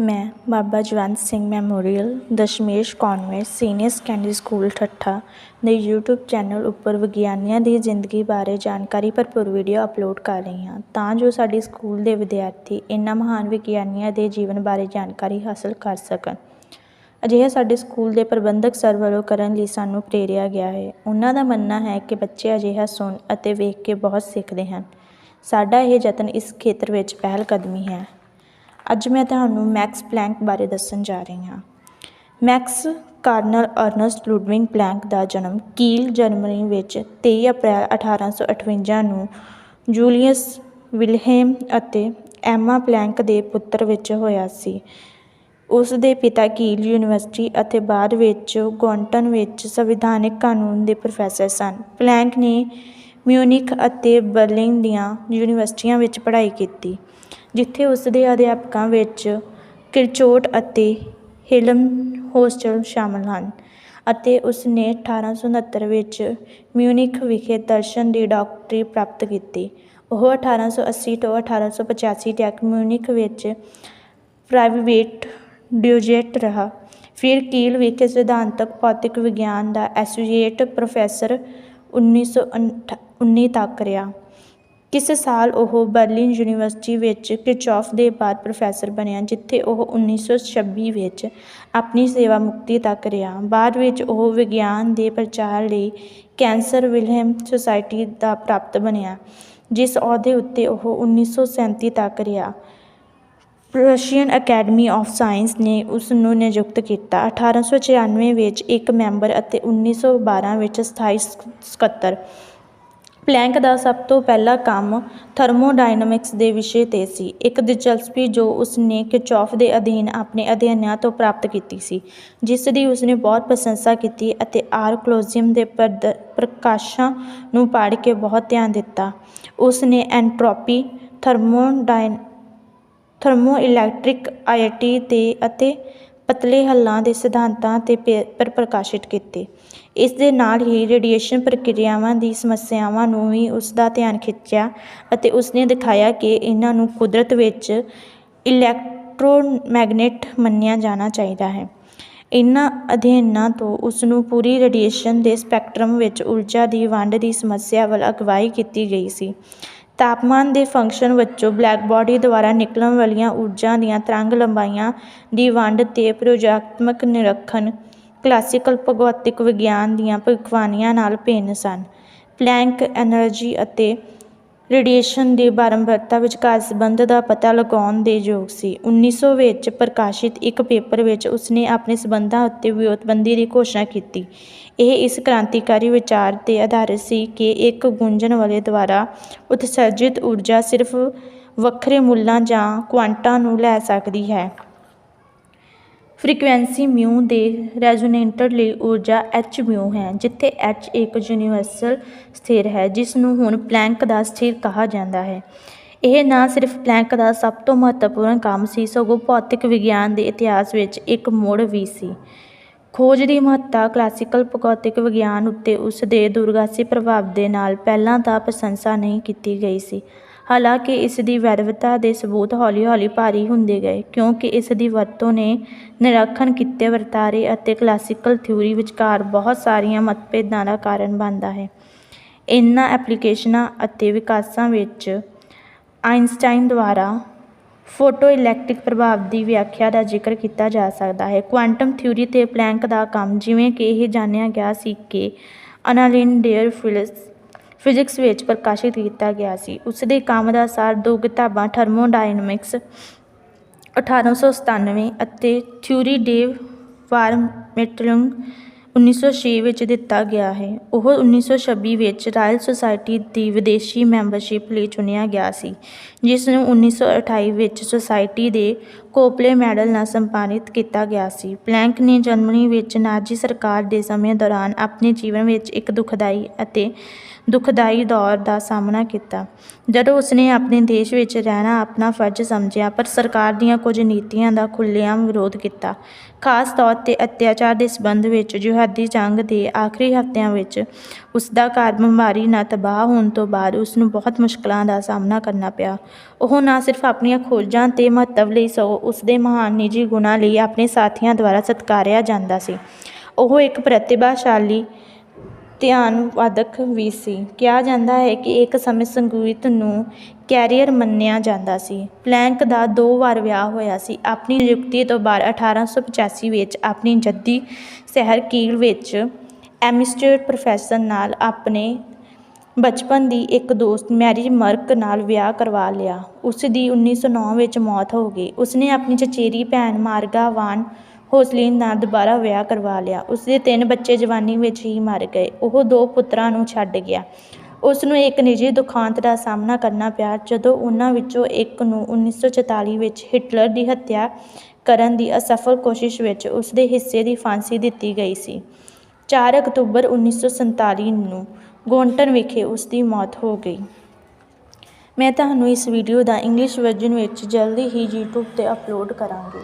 ਮੈਂ Baba Jawant Singh memorial, Dashmesh convent senior secondary school Thatha ਦੇ YouTube channel ਉੱਪਰ ਵਿਗਿਆਨੀਆਂ ਦੀ ਜ਼ਿੰਦਗੀ ਬਾਰੇ ਜਾਣਕਾਰੀ ਭਰਪੂਰ ਵੀਡੀਓ ਅਪਲੋਡ ਕਰ ਰਹੀ ਹਾਂ। ਤਾਂ ਜੋ ਸਾਡੇ ਸਕੂਲ ਦੇ ਵਿਦਿਆਰਥੀ ਇਹਨਾਂ ਮਹਾਨ ਵਿਗਿਆਨੀਆਂ ਦੇ ਜੀਵਨ ਬਾਰੇ ਜਾਣਕਾਰੀ ਹਾਸਲ ਕਰ ਸਕਣ। ਅਜਿਹਾ ਸਾਡੇ ਸਕੂਲ ਦੇ ਪ੍ਰਬੰਧਕ ਸਰ ਵੱਲੋਂ ਕਰਨ ਲਈ ਸਾਨੂੰ ਪ੍ਰੇਰਿਆ ਗਿਆ ਹੈ। ਉਹਨਾਂ ਦਾ ਮੰਨਣਾ ਹੈ ਕਿ ਬੱਚੇ ਅਜਿਹਾ ਸੁਣ ਅਤੇ ਵੇਖ ਕੇ ਬਹੁਤ ਸਿੱਖਦੇ ਹਨ। ਸਾਡਾ ਇਹ ਯਤਨ ਇਸ ਖੇਤਰ ਵਿੱਚ ਪਹਿਲ ਕਦਮੀ ਹੈ। ਅੱਜ ਮੈਂ ਤੁਹਾਨੂੰ ਮੈਕਸ ਪਲੈਂਕ ਬਾਰੇ ਦੱਸਣ ਜਾ ਰਹੀ ਹਾਂ। Max Karl Ernst Ludwig Planck ਦਾ ਜਨਮ ਕੀਲ, ਜਰਮਨੀ ਵਿੱਚ 23 ਅਪ੍ਰੈਲ 1858 ਨੂੰ ਜੂਲੀਅਸ ਵਿਲਹੇਮ ਅਤੇ ਐਮਾ ਪਲੈਂਕ ਦੇ ਪੁੱਤਰ ਵਿੱਚ ਹੋਇਆ ਸੀ। ਉਸ ਦੇ ਪਿਤਾ ਕੀਲ ਯੂਨੀਵਰਸਿਟੀ ਅਤੇ ਬਾਅਦ ਵਿੱਚ ਗੌਂਟਨ ਵਿੱਚ ਸੰਵਿਧਾਨਿਕ ਕਾਨੂੰਨ ਦੇ ਪ੍ਰੋਫੈਸਰ ਸਨ। ਪਲੈਂਕ ਨੇ ਮਿਊਨਿਖ ਅਤੇ ਬਰਲਿਨ ਦੀਆਂ ਯੂਨੀਵਰਸਿਟੀਆਂ ਵਿੱਚ ਪੜ੍ਹਾਈ ਕੀਤੀ, ਜਿੱਥੇ ਉਸ ਦੇ ਅਧਿਆਪਕਾਂ ਵਿੱਚ ਕਿਰਚੋਟ ਅਤੇ ਹਿਲਮ ਹੋਸਟਲ ਸ਼ਾਮਲ ਹਨ ਅਤੇ ਉਸ ਨੇ 1869 ਵਿੱਚ ਮਿਊਨਿਖ ਵਿਖੇ ਦਰਸ਼ਨ ਦੀ ਡਾਕਟਰੀ ਪ੍ਰਾਪਤ ਕੀਤੀ। ਉਹ 1880 ਤੋਂ 1885 ਤੱਕ ਮਿਊਨਿਖ ਵਿੱਚ ਪ੍ਰਾਈਵੇਟ ਡਿਊਜੇਟ ਰਿਹਾ। ਫਿਰ ਕੀਲ ਵਿਖੇ ਸਿਧਾਂਤਕ ਭੌਤਿਕ ਵਿਗਿਆਨ ਦਾ ਐਸੋਸੀਏਟ ਪ੍ਰੋਫੈਸਰ ਉੱਨੀ ਸੌ 1919 ਤੱਕ ਰਿਹਾ। ਕਿਸ ਸਾਲ ਉਹ ਬਰਲਿਨ ਯੂਨੀਵਰਸਿਟੀ ਵਿੱਚ ਕਿਰਚੌਫ ਦੇ ਬਾਅਦ ਪ੍ਰੋਫੈਸਰ ਬਣਿਆ, ਜਿੱਥੇ ਉਹ 1926 ਵਿੱਚ ਆਪਣੀ ਸੇਵਾ ਮੁਕਤੀ ਤੱਕ ਰਿਹਾ। ਬਾਅਦ ਵਿੱਚ ਉਹ ਵਿਗਿਆਨ ਦੇ ਪ੍ਰਚਾਰ ਲਈ ਕੈਂਸਰ ਵਿਲਹਮ ਸੁਸਾਇਟੀ ਦਾ ਪ੍ਰਾਪਤ ਬਣਿਆ, ਜਿਸ ਅਹੁਦੇ ਉੱਤੇ ਉਹ 1937 ਤੱਕ ਰਿਹਾ। ਰਸ਼ੀਅਨ ਅਕੈਡਮੀ ਆਫ ਸਾਇੰਸ ਨੇ ਉਸ ਨੂੰ ਨਿਯੁਕਤ ਕੀਤਾ। 1894 ਵਿੱਚ ਇੱਕ ਮੈਂਬਰ ਅਤੇ 1912 ਵਿੱਚ ਸਥਾਈ ਸਕੱਤਰ ਪਲੈਂਕ ਦਾ ਸਭ ਤੋਂ ਪਹਿਲਾ ਕੰਮ ਥਰਮੋਡਾਇਨਾਮਿਕਸ ਦੇ ਵਿਸ਼ੇ 'ਤੇ ਸੀ। ਇੱਕ ਦਿਲਚਸਪੀ ਜੋ ਉਸ ਨੇ ਕਿਰਚੌਫ ਦੇ ਅਧੀਨ ਆਪਣੇ ਅਧਿਐਨਾਂ ਤੋਂ ਪ੍ਰਾਪਤ ਕੀਤੀ ਸੀ, ਜਿਸ ਦੀ ਉਸ ਨੇ ਬਹੁਤ ਪ੍ਰਸ਼ੰਸਾ ਕੀਤੀ ਅਤੇ ਆਰਕਲੋਜ਼ੀਅਮ ਦੇ ਪ੍ਰਦ, ਪ੍ਰਕਾਸ਼ਾਂ ਨੂੰ ਪੜ੍ਹ ਕੇ ਬਹੁਤ ਧਿਆਨ ਦਿੱਤਾ। ਉਸ ਨੇ ਐਂਟ੍ਰੋਪੀ, ਥਰਮੋਡਾਇਨ, ਥਰਮੋਇਲੈਕਟ੍ਰਿਕ ਆਈਟੀ ਤੇ ਅਤੇ ਪਤਲੇ ਹੱਲਾਂ ਦੇ ਸਿਧਾਂਤਾਂ 'ਤੇ ਪੇਪਰ ਪ੍ਰਕਾਸ਼ਿਤ ਕੀਤੇ। ਇਸ ਦੇ ਨਾਲ ਹੀ ਰੇਡੀਏਸ਼ਨ ਪ੍ਰਕਿਰਿਆਵਾਂ ਦੀ ਸਮੱਸਿਆਵਾਂ ਨੂੰ ਵੀ ਉਸ ਦਾ ਧਿਆਨ ਖਿੱਚਿਆ ਅਤੇ ਉਸ ਨੇ ਦਿਖਾਇਆ ਕਿ ਇਹਨਾਂ ਨੂੰ ਕੁਦਰਤ ਵਿੱਚ ਇਲੈਕਟ੍ਰੋਮੈਗਨੇਟ ਮੰਨਿਆ ਜਾਣਾ ਚਾਹੀਦਾ ਹੈ। ਇਹਨਾਂ ਅਧਿਐਨਾਂ ਤੋਂ ਉਸ ਨੂੰ ਪੂਰੀ ਰੇਡੀਏਸ਼ਨ ਦੇ ਸਪੈਕਟਰਮ ਵਿੱਚ ਊਰਜਾ ਦੀ ਵੰਡ ਦੀ ਸਮੱਸਿਆ ਵੱਲ ਅਗਵਾਈ ਕੀਤੀ ਗਈ ਸੀ। ਤਾਪਮਾਨ ਦੇ ਫੰਕਸ਼ਨ ਵਿੱਚੋਂ ਬਲੈਕਬਾਡੀ ਦੁਆਰਾ ਨਿਕਲਣ ਵਾਲੀਆਂ ਊਰਜਾ ਦੀਆਂ ਤਰੰਗ ਲੰਬਾਈਆਂ ਦੀ ਵੰਡ ਤੇ ਪ੍ਰਯੋਗਾਤਮਕ ਨਿਰੀਖਣ, ਕਲਾਸੀਕਲ ਭੌਤਿਕ ਵਿਗਿਆਨ ਦੀਆਂ ਭਵਿੱਖਬਾਣੀਆਂ ਨਾਲ ਭਿੰਨ ਸਨ। ਪਲੈਂਕ ਐਨਰਜੀ ਅਤੇ ਰੇਡੀਏਸ਼ਨ ਦੀ ਬਾਰੰਬਾਰਤਾ ਵਿਚਕਾਰ ਸੰਬੰਧ ਦਾ ਪਤਾ ਲਗਾਉਣ ਦੇ ਯੋਗ ਸੀ। 1900 ਵਿੱਚ ਪ੍ਰਕਾਸ਼ਿਤ ਇੱਕ ਪੇਪਰ ਵਿੱਚ ਉਸਨੇ ਆਪਣੇ ਸੰਬੰਧਾਂ ਉੱਤੇ ਵਿਉਤਬੰਦੀ ਦੀ ਘੋਸ਼ਣਾ ਕੀਤੀ। ਇਹ ਇਸ ਕ੍ਰਾਂਤੀਕਾਰੀ ਵਿਚਾਰ 'ਤੇ ਆਧਾਰਿਤ ਸੀ ਕਿ ਇੱਕ ਗੁੰਝਣ ਵਾਲੇ ਦੁਆਰਾ ਉਤਸਰਜਿਤ ਊਰਜਾ ਸਿਰਫ ਵੱਖਰੇ ਮੁੱਲਾਂ ਜਾਂ ਕੁਆਂਟਾਂ ਨੂੰ ਲੈ ਸਕਦੀ ਹੈ। ਫ੍ਰੀਕੁਐਂਸੀ ਮਿਊ ਦੇ ਰੈਜ਼ੋਨੇਟਰ ਲਈ ਊਰਜਾ ਐਚ ਮਿਊ ਹੈ, ਜਿੱਥੇ ਐਚ ਇੱਕ ਯੂਨੀਵਰਸਲ ਸਥਿਰ ਹੈ, ਜਿਸ ਨੂੰ ਹੁਣ ਪਲੈਂਕ ਦਾ ਸਥਿਰ ਕਿਹਾ ਜਾਂਦਾ ਹੈ। ਇਹ ਨਾ ਸਿਰਫ ਪਲੈਂਕ ਦਾ ਸਭ ਤੋਂ ਮਹੱਤਵਪੂਰਨ ਕੰਮ ਸੀ, ਸਗੋਂ ਭੌਤਿਕ ਵਿਗਿਆਨ ਦੇ ਇਤਿਹਾਸ ਵਿੱਚ ਇੱਕ ਮੋੜ ਵੀ ਸੀ। ਖੋਜ ਦੀ ਮਹੱਤਤਾ ਕਲਾਸੀਕਲ ਭੌਤਿਕ ਵਿਗਿਆਨ ਉੱਤੇ ਉਸ ਦੇ ਦੁਰਗਾਸੀ ਪ੍ਰਭਾਵ ਦੇ ਨਾਲ ਪਹਿਲਾਂ ਤਾਂ ਪ੍ਰਸ਼ੰਸਾ ਨਹੀਂ ਕੀਤੀ ਗਈ ਸੀ। ਹਾਲਾਂਕਿ ਇਸ ਦੀ ਵੈਧਤਾ ਦੇ ਸਬੂਤ ਹੌਲੀ-ਹੌਲੀ ਭਾਰੀ ਹੁੰਦੇ ਗਏ, ਕਿਉਂਕਿ ਇਸ ਦੀ ਵਰਤੋਂ ਨੇ ਨਿਰੀਖਣ ਕੀਤੇ ਵਰਤਾਰੇ ਅਤੇ ਕਲਾਸੀਕਲ ਥਿਊਰੀ ਵਿਚਕਾਰ ਬਹੁਤ ਸਾਰੀਆਂ ਮਤਭੇਦਾਂ ਦਾ ਕਾਰਨ ਬਣਦਾ ਹੈ। ਇਹਨਾਂ ਐਪਲੀਕੇਸ਼ਨਾਂ ਅਤੇ ਵਿਕਾਸਾਂ ਵਿੱਚ ਆਇਨਸਟਾਈਨ ਦੁਆਰਾ ਫੋਟੋ ਇਲੈਕਟ੍ਰਿਕ ਪ੍ਰਭਾਵ ਦੀ ਵਿਆਖਿਆ ਦਾ ਜ਼ਿਕਰ ਕੀਤਾ ਜਾ ਸਕਦਾ ਹੈ। ਕੁਆਂਟਮ ਥਿਊਰੀ ਤੇ ਪਲੈਂਕ ਦਾ ਕੰਮ ਜਿਵੇਂ ਕਿ ਇਹ ਜਾਣਿਆ ਗਿਆ ਸੀ ਕਿ ਅਨਾਲਿਨ ਡੇਅਰ ਫਿਲਿਸ ਫਿਜ਼ਿਕਸ ਵਿੱਚ ਪ੍ਰਕਾਸ਼ਿਤ ਕੀਤਾ ਗਿਆ ਸੀ। ਉਸ ਦੇ ਕੰਮ ਦਾ ਸਾਰ ਦੋ ਕਿਤਾਬਾਂ, ਥਰਮੋਡਾਇਨਾਮਿਕਸ 1897 ਅਤੇ ਥਿਊਰੀ ਡੇਵ ਡੇ ਵਾਰਮੇਟਰਿੰਗ 1906 ਵਿੱਚ ਦਿੱਤਾ ਗਿਆ ਹੈ। ਉਹ 1926 ਵਿੱਚ ਰਾਇਲ ਸੁਸਾਇਟੀ ਦੀ ਵਿਦੇਸ਼ੀ ਮੈਂਬਰਸ਼ਿਪ ਲਈ ਚੁਣਿਆ ਗਿਆ ਸੀ ਜਿਸ ਨੂੰ 1928 ਵਿੱਚ ਸੁਸਾਇਟੀ ਦੇ ਕੋਪਲੇ ਮੈਡਲ ਨਾਲ ਸਨਮਾਨਿਤ ਕੀਤਾ ਗਿਆ ਸੀ। ਪਲੈਂਕ ਨੇ ਜਰਮਨੀ ਵਿੱਚ ਨਾਜ਼ੀ ਸਰਕਾਰ ਦੇ ਸਮੇਂ ਦੌਰਾਨ ਆਪਣੇ ਜੀਵਨ ਵਿੱਚ ਇੱਕ ਦੁਖਦਾਈ ਅਤੇ ਦੁਖਦਾਈ ਦੌਰ ਦਾ ਸਾਹਮਣਾ ਕੀਤਾ। ਜਦੋਂ ਉਸਨੇ ਆਪਣੇ ਦੇਸ਼ ਵਿੱਚ ਰਹਿਣਾ ਆਪਣਾ ਫਰਜ਼ ਸਮਝਿਆ, ਪਰ ਸਰਕਾਰ ਦੀਆਂ ਕੁਝ ਨੀਤੀਆਂ ਦਾ ਖੁੱਲ੍ਹੇਆਮ ਵਿਰੋਧ ਕੀਤਾ। ਖਾਸ ਤੌਰ 'ਤੇ ਅਤਿਆਚਾਰ ਦੇ ਸਬੰਧ ਵਿੱਚ ਜੁਹਾਦੀ ਜੰਗ ਦੇ ਆਖਰੀ ਹਫ਼ਤਿਆਂ ਵਿੱਚ ਉਸ ਦਾ ਘਰ ਬਿਮਾਰੀ ਨਾਲ ਤਬਾਹ ਹੋਣ ਤੋਂ ਬਾਅਦ ਉਸ ਨੂੰ ਬਹੁਤ ਮੁਸ਼ਕਲਾਂ ਦਾ ਸਾਹਮਣਾ ਕਰਨਾ ਪਿਆ। ਉਹ ਨਾ ਸਿਰਫ ਆਪਣੀਆਂ ਖੋਜਾਂ ਤੇ ਮਹੱਤਵ ਲਈ ਸਗੋਂ ਉਸ ਦੇ ਮਹਾਨ ਨਿੱਜੀ ਗੁਣਾਂ ਲਈ ਆਪਣੇ ਸਾਥੀਆਂ ਦੁਆਰਾ ਸਤਿਕਾਰਿਆ ਜਾਂਦਾ ਸੀ। ਉਹ ਇੱਕ ਪ੍ਰਤਿਭਾਸ਼ਾਲੀ, ਧਿਆਨਵਾਦਕ ਵੀ ਸੀ। ਕਿਹਾ ਜਾਂਦਾ ਹੈ ਕਿ ਇੱਕ ਸਮੇਂ ਸੰਗੀਤ ਨੂੰ ਕੈਰੀਅਰ ਮੰਨਿਆ ਜਾਂਦਾ ਸੀ। ਪਲੈਂਕ ਦਾ ਦੋ ਵਾਰ ਵਿਆਹ ਹੋਇਆ ਸੀ। ਆਪਣੀ ਨਿਯੁਕਤੀ ਤੋਂ ਬਾਅਦ 1885 ਵਿੱਚ ਆਪਣੀ ਜੱਦੀ ਸ਼ਹਿਰ ਕੀਲ ਵਿੱਚ ਐਮਿਸਟਰੇਟ ਪ੍ਰੋਫੈਸਰ ਨਾਲ ਆਪਣੇ ਬਚਪਨ ਦੀ ਇੱਕ ਦੋਸਤ ਮੈਰੀ ਮਰਕ ਨਾਲ ਵਿਆਹ ਕਰਵਾ ਲਿਆ। ਉਸ ਦੀ 1909 ਵਿੱਚ ਮੌਤ ਹੋ ਗਈ। ਉਸਨੇ ਆਪਣੀ ਚਚੇਰੀ ਭੈਣ ਮਾਰਗਾ ਵਾਨ ਹੋਸਲਿਨ ਨਾਲ ਦੁਬਾਰਾ ਵਿਆਹ ਕਰਵਾ ਲਿਆ। ਉਸ ਦੇ ਤਿੰਨ ਬੱਚੇ ਜਵਾਨੀ ਵਿੱਚ ਹੀ ਮਰ ਗਏ। ਉਹ ਦੋ ਪੁੱਤਰਾਂ ਨੂੰ ਛੱਡ ਗਿਆ। ਉਸ ਨੂੰ ਇੱਕ ਨਿੱਜੀ ਦੁਖਾਂਤ ਦਾ ਸਾਹਮਣਾ ਕਰਨਾ ਪਿਆ, ਜਦੋਂ ਉਹਨਾਂ ਵਿੱਚੋਂ ਇੱਕ ਨੂੰ 1944 ਵਿੱਚ ਹਿਟਲਰ ਦੀ ਹੱਤਿਆ ਕਰਨ ਦੀ ਅਸਫਲ ਕੋਸ਼ਿਸ਼ ਵਿੱਚ ਉਸ ਦੇ ਹਿੱਸੇ ਦੀ ਫਾਂਸੀ ਦਿੱਤੀ ਗਈ ਸੀ। 4 ਅਕਤੂਬਰ 1947 ਨੂੰ ਗੌਂਟਨ ਵਿਖੇ ਉਸ ਦੀ ਮੌਤ ਹੋ ਗਈ। ਮੈਂ ਤੁਹਾਨੂੰ ਇਸ ਵੀਡੀਓ ਦਾ ਇੰਗਲਿਸ਼ ਵਰਜ਼ਨ ਵਿੱਚ ਜਲਦੀ ਹੀ YouTube ਤੇ ਅਪਲੋਡ ਕਰਾਂਗੀ।